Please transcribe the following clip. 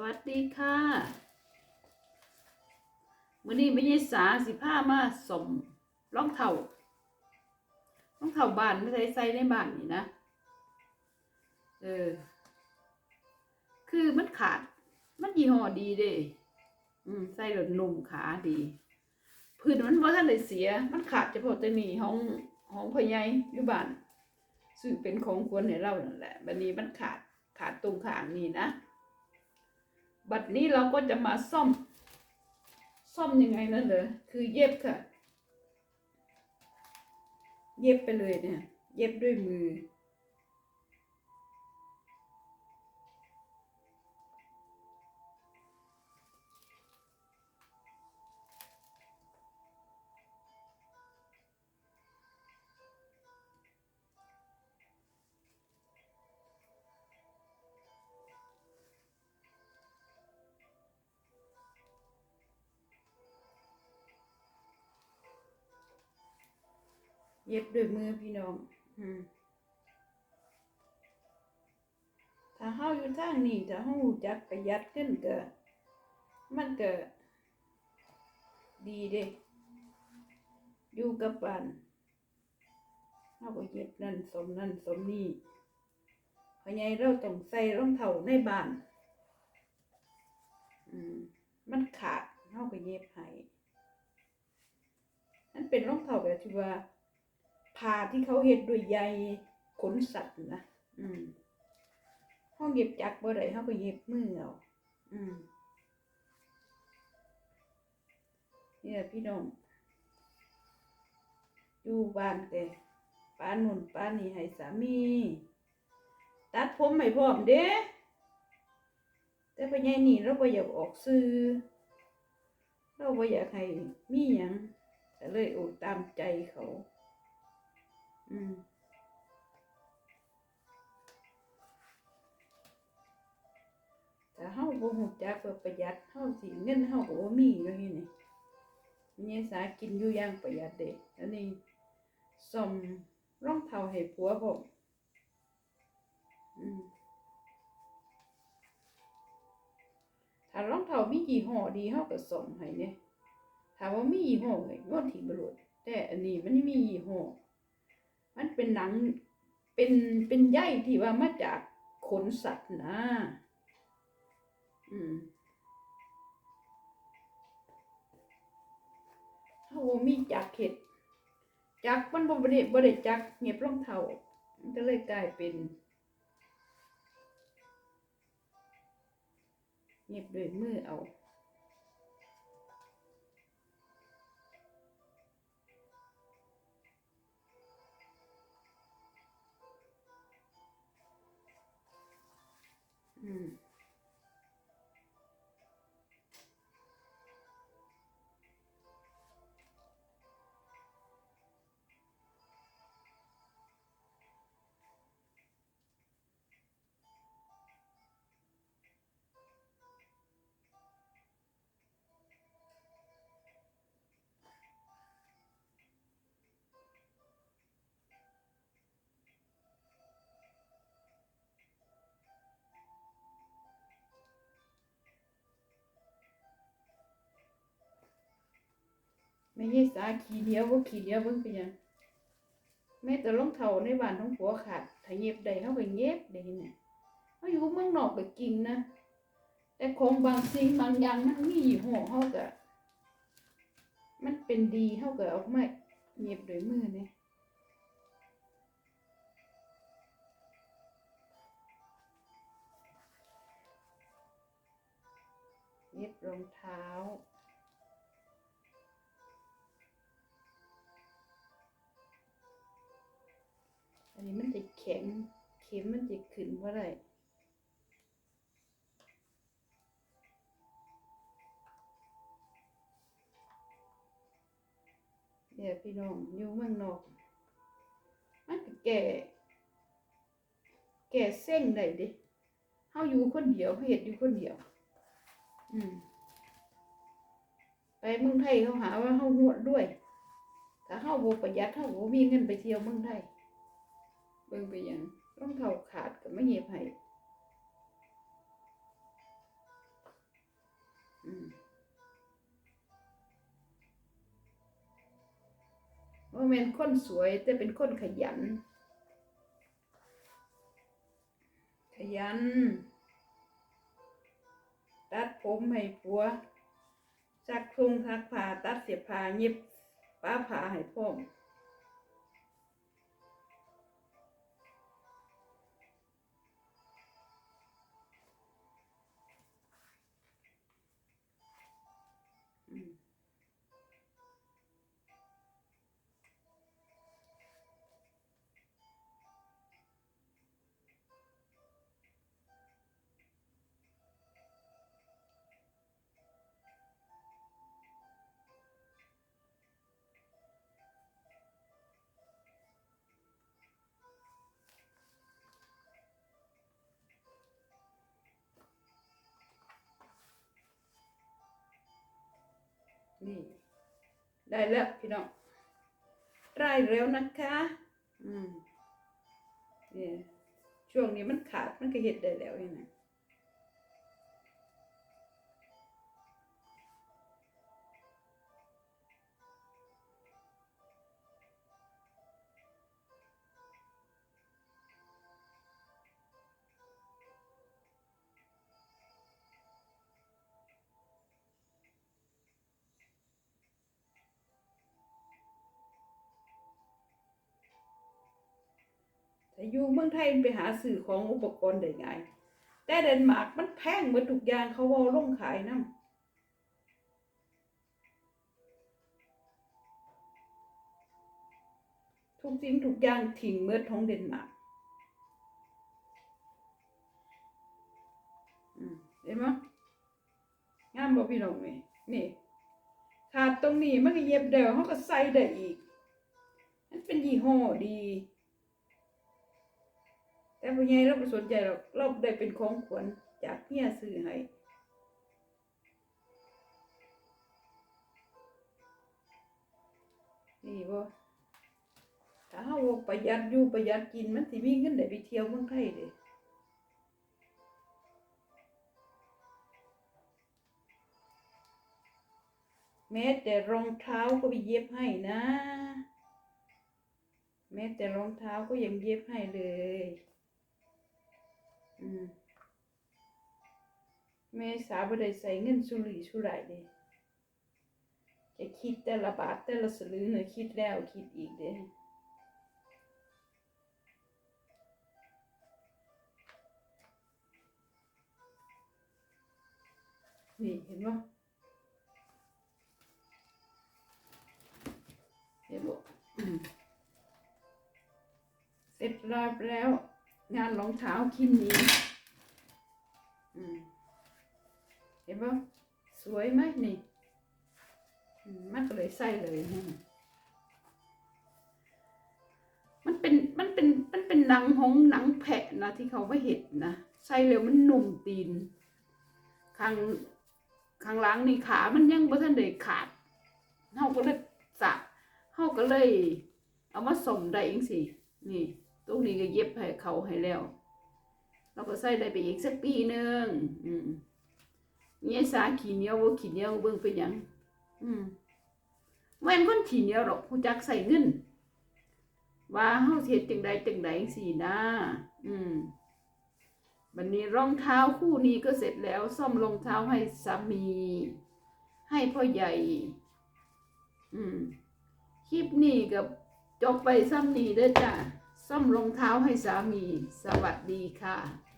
วัสดีค่ะมื้อนี้ไม่ใช่สาสิผ้ามาสมรองเท้ารองเท้าบานไม่ใส่ใส่ในบ้านนี่นะ เออ คือมันขาด มันยี่ห้อดีเด้อืมใส่แล้วนุ่มขาดีพื้นมันว่าท่านได้เสีย มันขาดเฉพาะแต่นี่ห้องห้องพ่อใหญ่อยู่บ้านซื้อเป็นของควรให้เรานั่นแหละบัดนี้มันขาดขาดตรงขางนี่นะ บัดนี้เราก็จะมาซ่อม ซ่อมยังไงนั่นเลยคือเย็บค่ะ เย็บไปเลยเนี่ย เย็บด้วยมือ เย็บด้วยมือพี่น้องอืมถ้าเฮาอยู่ทางนี้ถ้าเฮารู้จักประหยัดขึ้นก็มันก็ดีเด้อยู่กับบ้านเฮาก็เย็บนั่นสมนั่นสมนี่เพราะไงเราต้องใส่รองเท้าในบ้านอืมมันขาดเฮาก็เย็บให้มันเป็นรองเท้าแบบที่ว่า ผ้าที่เขาเฮ็ดด้วยใยขนสัตว์นะอืมห้องเย็บจักรบ่ได้เฮาก็เย็บมือเอาอืมเนี่ยพี่น้องอยู่บ้านแต่ป้านุ่นป้านี่ให้สามี ตัดผมให้พร้อมเด้แต่พ่อใหญ่นี่เราบ่อยากออกสื่อเราบ่อยากให้มีหยังก็เลยโอ้ตามใจเขา อืมถ้าเฮาบ่ฮู้จักว่าประหยัดเฮาสิเงินเฮาก็บ่มีแล้วนี่นี่มีสากินอยู่อย่างประหยัดเด้อันนี้ซ่อมรองเท้าให้ผัวพร้อมอืมถ้ารองเท้ามียี่ห้อดีเฮาก็ซ่อมให้เนี่ยถ้าว่มียี่ห้อก็โยนทิ้งไปโลดแต่อันนี้มันมียี่ห้อ มันเป็นหนังเป็นเป็นใยที่ว่ามาจากขนสัตว์นะ อืมถ้าว่ามีจักเห็ดจักมันบ่ได้บ่ได้จักเงียบรองเท้ามันก็เลยกลายเป็นเงียบด้วยมือเอา อื ไม่ใช่สาขี้เดียวว่าขี้เดียวเบิ่งเป็นยังแม้แต่รองเท้าในบ้านของผัวขาดถ้าเย็บได้เฮาก็เย็บได้เนี่ยเฮาอยู่เมืองนอกก็จริงนะแต่ของบางสิ่งบางอย่างมันมียี่ห้อเฮาก็มันเป็นดีเฮาก็เอาไมาเย็บด้วยมือเนี่ยเย็บรองเท้าีแข็ง เข็มมันจะขึ้นว่าไรเนี่ยพี่น้องอยู่เมืองนอกมันก็แก่ แก่เส้นได้ดิเฮาอยู่คนเดียวเฮาเฮ็ดอยู่คนเดียว อืมไปเมืองไทยเขาหาว่าเฮาหวดด้วย ถ้าเฮาบ่ประหยัดเฮาบ่มีเงินไปเที่ยวเมืองไทย เบิ่งไปยังรองเท้าขาดก็ไม่เย็บให้ว่าเป็นคนสวย แต่เป็นคนขยัน ขยัน ตัดผมให้ผัวซักทุงซักผ้าตัดเสียผ้าเย็บป้าผ้าให้พ่อ นี่ ได้แล้วพี่น้องได้แล้วนะคะอืมเนี่ยช่วงนี้มันขาดมันก็เห็ดได้แล้วยังไแต่อยู่เมืองไทยมันไปหาสื่อของอุปกรณ์ได้ไงายแต่เดนมาร์กมันแพงหมดทุกอย่างเขาเว่าลงขายน้ำทุกสิ่งทุกอย่างทิ้งเมื่อท้องเดนมาร์กอืมเห็นไหมงามบอพี่น้องนี่นี่ขาดตรงนี้มันก็เย็บเดียวเขาก็ใส่ได้อีก มันเป็นยี่ห้อดี แต่ผู้ใหญ่เราไม่สนใจหรอกเราได้เป็นของขวัญจากเมียซื้อให้นี่บ่ถ้าเฮาประหยัดอยู่ประหยัดกินมันสิมีเงินได้ไปเที่ยวเมืองไทยเด้แม้แต่รองเท้าก็ไปเย็บให้นะ แม้แต่รองเท้าก็ยังเย็บให้เลย มแม่สาบ่ได้ใส่เงินสุรุ่ยสุร่ายเด้จะคิดแต่ละบาทแต่ละสลึงเนี่ยคิดแล้วคิดอีกเด้นี่เห็นบ่เห็นบ่เสร็จรียบแล้ว งานรองเท้าคินนี้เห็นปะสวยไหมนี่ มันก็เลยใส่เลยฮะมันเป็นมันเป็นมันเป็นหนังหงหนังแผะนะที่เขาไม่เห็นนะใส่แล้วมันหนุ่มตีนข้างข้างหลังนี่ขามันยังบ่ทันได้ขาดเฮาก็เลยสะเฮาก็เลย เอามาสมได้เองสินี่ ตรงนี้ก็เย็บให้เขาให้แล้ว เราก็ใส่ได้ไปอีกสักปีหนึ่งอืมเนี่ยสาขี้เหนียวว่าขี้เหนียวเบิ่งไปยัง อืมแม่นคนขี้เหนียวหรอกผู้จักใส่เงิน ว่าเฮาเฮ็ดจังใดจังใดจังซี่นะอืมวันนี้รองเท้าคู่นี้ก็เสร็จแล้ว ซ่อมรองเท้าให้สามี ให้พ่อใหญ่ อืม คลิปนี้กับจบไปซ้ำนี้เด้อจ้ะ ซ่อมรองเท้าให้สามี สวัสดีค่ะ